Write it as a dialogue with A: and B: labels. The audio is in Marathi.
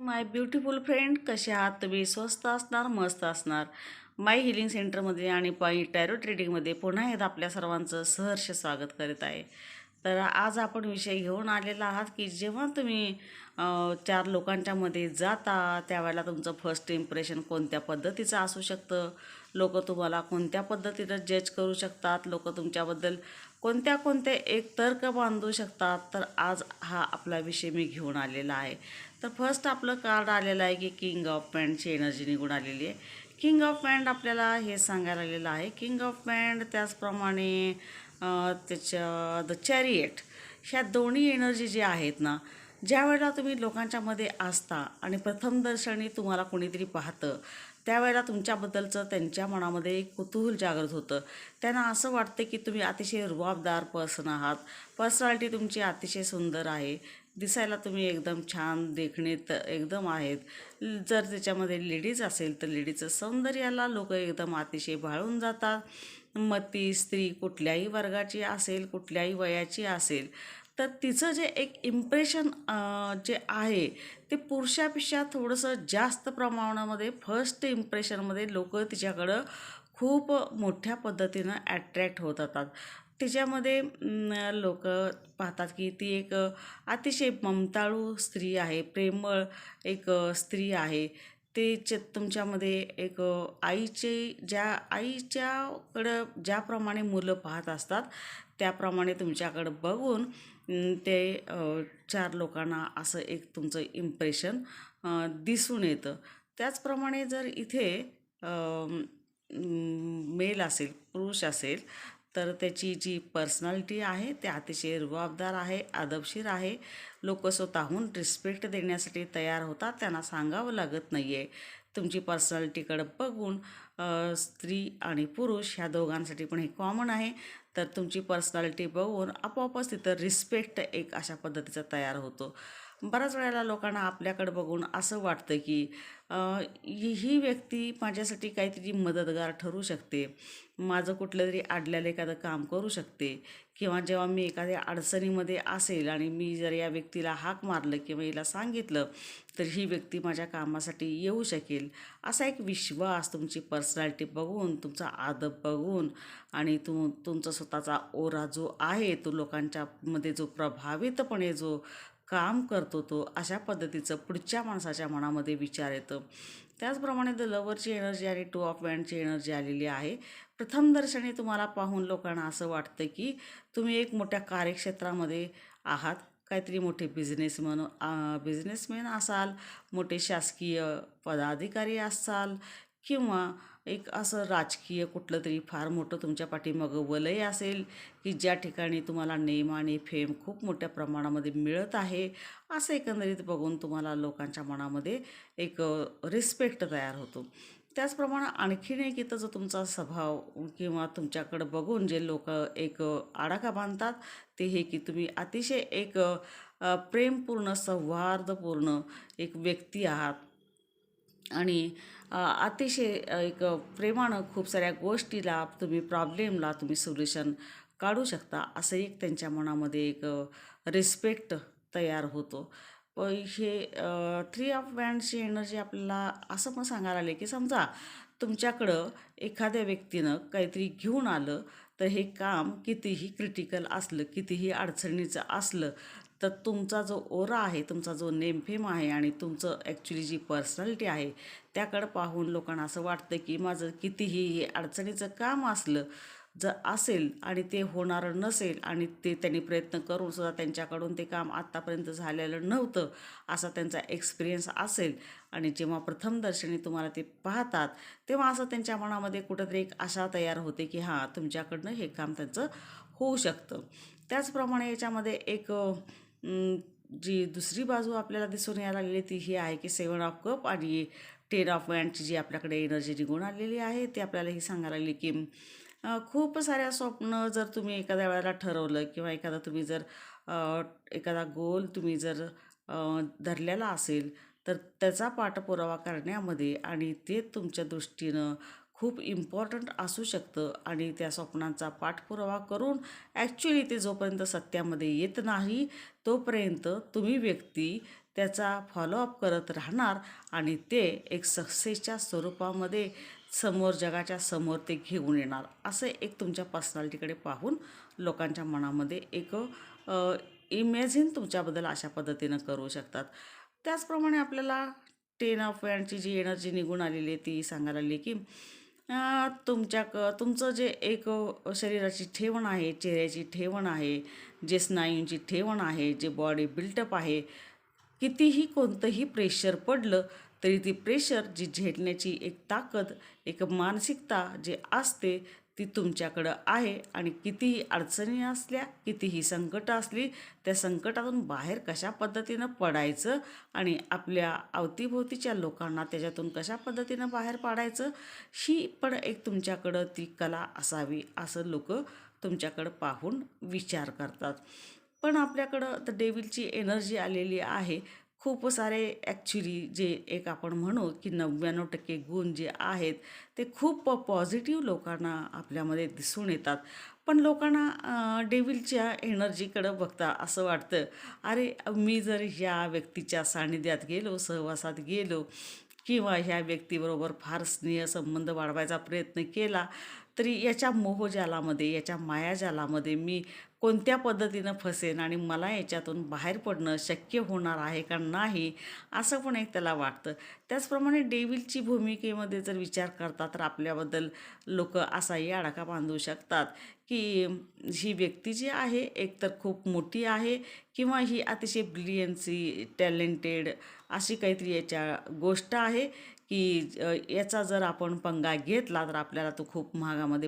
A: माय ब्युटिफुल फ्रेंड कसे आहात? तुम्ही स्वस्त असणार मस्त असणार. माय हिलिंग सेंटरमध्ये आणि पाई टॅरो ट्रेडिंगमध्ये पुन्हा एकदा आपल्या सर्वांचं सहर्ष स्वागत करीत आहे. तर आज आपण विषय घेऊन आलेला आहात की जेव्हा तुम्ही चार लोकांच्यामध्ये जाता त्यावेळेला तुमचं फर्स्ट इम्प्रेशन कोणत्या पद्धतीचं असू शकतं? लोक तुम्हाला कोणत्या पद्धतीनं जज करू शकतात? लोक तुमच्याबद्दल कोणत्या कोणत्या एक तर्क बांधू शकतात? तर आज हा आपला विषय मी घेऊन आलेला आहे. तर फर्स्ट आपलं कार्ड आलेलं आहे की किंग ऑफ पॅन्टची एनर्जी निघून आलेली आहे. किंग ऑफ पॅन्ट आपल्याला हे सांगायला आलेलं आहे. किंग ऑफ पॅन्ट त्याचप्रमाणे त्याच्या द चॅरिएट ह्या दोन्ही एनर्जी ज्या आहेत ना ज्या वेळेला तुम्ही लोकांच्यामध्ये असता आणि प्रथमदर्शनी तुम्हाला कोणीतरी पाहतं त्यावेळेला तुमच्याबद्दलचं त्यांच्या मनामध्ये एक कुतूहल जागृत होतं. त्यांना असं वाटतं की तुम्ही अतिशय रुबाबदार पर्सन आहात. पर्सनॅलिटी तुमची अतिशय सुंदर आहे. दिसायला तुम्ही एकदम छान देखणे तर एकदम आहेत. जर त्याच्यामध्ये लेडीज असेल तर लेडीजचं सौंदर्याला लोक एकदम अतिशय भाळून जातात. मग ती स्त्री कुठल्याही वर्गाची असेल कुठल्याही वयाची असेल तर तिचं जे एक इम्प्रेशन जे आहे ते पुरुषापेक्षा थोडंसं जास्त प्रमाणामध्ये फर्स्ट इम्प्रेशनमध्ये लोक तिच्याकडं खूप मोठ्या पद्धतीनं ॲट्रॅक्ट होत जातात तिच्यामध्ये लोक पाहतात की ती एक अतिशय ममताळू स्त्री आहे प्रेमळ एक स्त्री आहे. ते च तुमच्यामध्ये एक आईचे ज्या आईच्याकडं ज्याप्रमाणे मुलं पाहत असतात त्याप्रमाणे तुमच्याकडं बघून ते चार लोकांना असं एक तुमचं इम्प्रेशन दिसून येतं. त्याचप्रमाणे जर इथे मेल असेल पुरुष असेल तर त्याची जी पर्सनॅलिटी आहे ते अतिशय रुबाबदार आहे आदबशीर आहे. लोक स्वतःहून रिस्पेक्ट देण्यासाठी तयार होतात. त्यांना सांगावं लागत नाही आहे तुमची पर्सनॅलिटीकडं बघून स्त्री आणि पुरुष ह्या दोघांसाठी पण हे कॉमन आहे. तर तुमची पर्सनॅलिटी बघून आपोआपच तिथं रिस्पेक्ट एक अशा पद्धतीचा तयार होतो. बऱ्याच वेळेला लोकांना आपल्याकडे बघून असं वाटतं की ही व्यक्ती माझ्यासाठी काहीतरी मदतगार ठरू शकते. माझं कुठलं तरी अडल्याला एखादं काम करू शकते. किंवा जेव्हा मी एखाद्या अडचणीमध्ये असेल आणि मी जर या व्यक्तीला हाक मारलं किंवा हिला सांगितलं तर ही व्यक्ती माझ्या कामासाठी येऊ शकेल. असा एक विश्वास तुमची पर्सनॅलिटी बघून तुमचा आदब बघून आणि तुम तुमचा स्वतःचा ओरा जो आहे तो लोकांच्या मध्ये जो प्रभावितपणे जो काम करतो तो अशा पद्धतीचं पुढच्या माणसाच्या मनामध्ये विचार येतं. त्याचप्रमाणे द लवरची एनर्जी आणि टू ऑफ वॅनची एनर्जी आलेली आहे. प्रथम दर्शनी तुम्हाला पाहून लोकांना असं वाटतं की तुम्ही एक मोठ्या कार्यक्षेत्रामध्ये आहात काहीतरी मोठे बिझनेसमन बिझनेसमॅन असाल मोठे शासकीय पदाधिकारी असाल किंवा एक असं राजकीय कुठलं तरी फार मोठं तुमच्या पाठीमागं वलय असेल की ज्या ठिकाणी तुम्हाला नेम आणि फेम खूप मोठ्या प्रमाणामध्ये मिळत आहे असं एकंदरीत बघून तुम्हाला लोकांच्या मनामध्ये एक रिस्पेक्ट तयार होतो. त्याचप्रमाणे आणखीन एक इथं जो तुमचा स्वभाव किंवा तुमच्याकडं बघून जे लोक एक आडाखा बांधतात ते हे की तुम्ही अतिशय एक प्रेमपूर्ण सौहार्दपूर्ण एक व्यक्ती आहात. आणि अतिशय एक प्रेमानं खूप साऱ्या गोष्टीला तुम्ही प्रॉब्लेमला तुम्ही सोल्युशन काढू शकता असं एक त्यांच्या मनामध्ये एक रिस्पेक्ट तयार होतो. प हे थ्री ऑफ बँडची एनर्जी आपल्याला असं पण सांगायला आले की समजा तुमच्याकडं एखाद्या व्यक्तीनं काहीतरी घेऊन आलं तर हे काम कितीही क्रिटिकल असलं कितीही अडचणीचं असलं तर तुमचा जो ओरा आहे तुमचा जो नेमफेम आहे आणि तुमचं ॲक्च्युली जी पर्सनॅलिटी आहे त्याकडं पाहून लोकांना असं वाटतं की माझं कितीही हे अडचणीचं काम असलं जर असेल आणि ते होणारं नसेल आणि ते त्यांनी प्रयत्न करून सुद्धा त्यांच्याकडून ते काम आत्तापर्यंत झालेलं नव्हतं असा त्यांचा एक्सपिरियन्स असेल आणि जेव्हा प्रथमदर्शनी तुम्हाला ते पाहतात तेव्हा असं त्यांच्या मनामध्ये कुठंतरी एक आशा तयार होते की हां तुमच्याकडनं हे काम त्यांचं होऊ शकतं. त्याचप्रमाणे याच्यामध्ये एक जी दुसरी बाजू आपल्याला दिसून यायला लागलेली ती ही आहे की सेवन ऑफ कप आणि टेन ऑफ वॅनची जी आपल्याकडे एनर्जी निघून आलेली आहे ती आपल्याला ही सांगायला लागली की खूप साऱ्या स्वप्न जर तुम्ही एखाद्या वेळेला ठरवलं किंवा एखादा तुम्ही जर एखादा गोल तुम्ही जर धरलेला असेल तर त्याचा पाठपुरावा करण्यामध्ये आणि ते तुमच्या दृष्टीनं खूप इम्पॉर्टंट असू शकतं आणि त्या स्वप्नांचा पाठपुरावा करून ॲक्च्युली ते जोपर्यंत सत्यामध्ये येत नाही तोपर्यंत तुम्ही व्यक्ती त्याचा फॉलोअप करत राहणार आणि ते एक सक्सेसच्या स्वरूपामध्ये समोर जगाच्या समोर ते घेऊन येणार. असं एक तुमच्या पर्सनॅलिटीकडे पाहून लोकांच्या मनामध्ये एक इमॅजिन तुमच्याबद्दल अशा पद्धतीनं करू शकतात. त्याचप्रमाणे आपल्याला टेन ऑफ वॅनची जी एनर्जी निघून आलेली आहे ती सांगायला आली की तुमच्या क तुमचं जे एक शरीराची ठेवण आहे चेहऱ्याची ठेवण आहे जे स्नायूंची ठेवण आहे जे बॉडी बिल्टअप आहे कितीही कोणतंही प्रेशर पडलं तरी ती प्रेशर जी झेटण्याची एक ताकद एक मानसिकता जे असते ती तुमच्याकडं आहे आणि कितीही अडचणी असल्या कितीही संकटं असली त्या संकटातून बाहेर कशा पद्धतीनं पडायचं आणि आपल्या अवतीभोवतीच्या लोकांना त्याच्यातून कशा पद्धतीनं बाहेर पाडायचं ही पण एक तुमच्याकडं ती कला असावी असं लोक तुमच्याकडं पाहून विचार करतात. पण आपल्याकडं तर डेविलची एनर्जी आलेली आहे खूप सारे ॲक्च्युली जे एक आपण म्हणू की नव्याण्णव टक्के गुण जे आहेत ते खूप पॉझिटिव्ह लोकांना आपल्यामध्ये दिसून येतात. पण लोकांना डेव्हिलच्या एनर्जीकडं बघता असं वाटतं अरे मी जर ह्या व्यक्तीच्या सान्निध्यात गेलो सहवासात गेलो किंवा ह्या व्यक्तीबरोबर फार स्नेह संबंध वाढवायचा प्रयत्न केला तरी याच्या मोहजालामध्ये याच्या मायाजालामध्ये मी कोणत्या पद्धतीनं फसेन आणि मला याच्यातून बाहेर पडणं शक्य होणार आहे का नाही असं पण एक त्याला वाटतं. त्याचप्रमाणे डेव्हिलची भूमिकेमध्ये जर विचार करता तर आपल्याबद्दल लोक असाही अडका बांधू शकतात की ही व्यक्ती जी आहे एकतर खूप मोठी आहे किंवा ही अतिशय ब्रिलियन्सी टॅलेंटेड अशी काहीतरी याच्या गोष्ट आहे की याचा जर आपण पंगा घेतला तर आपल्याला तो खूप महागामध्ये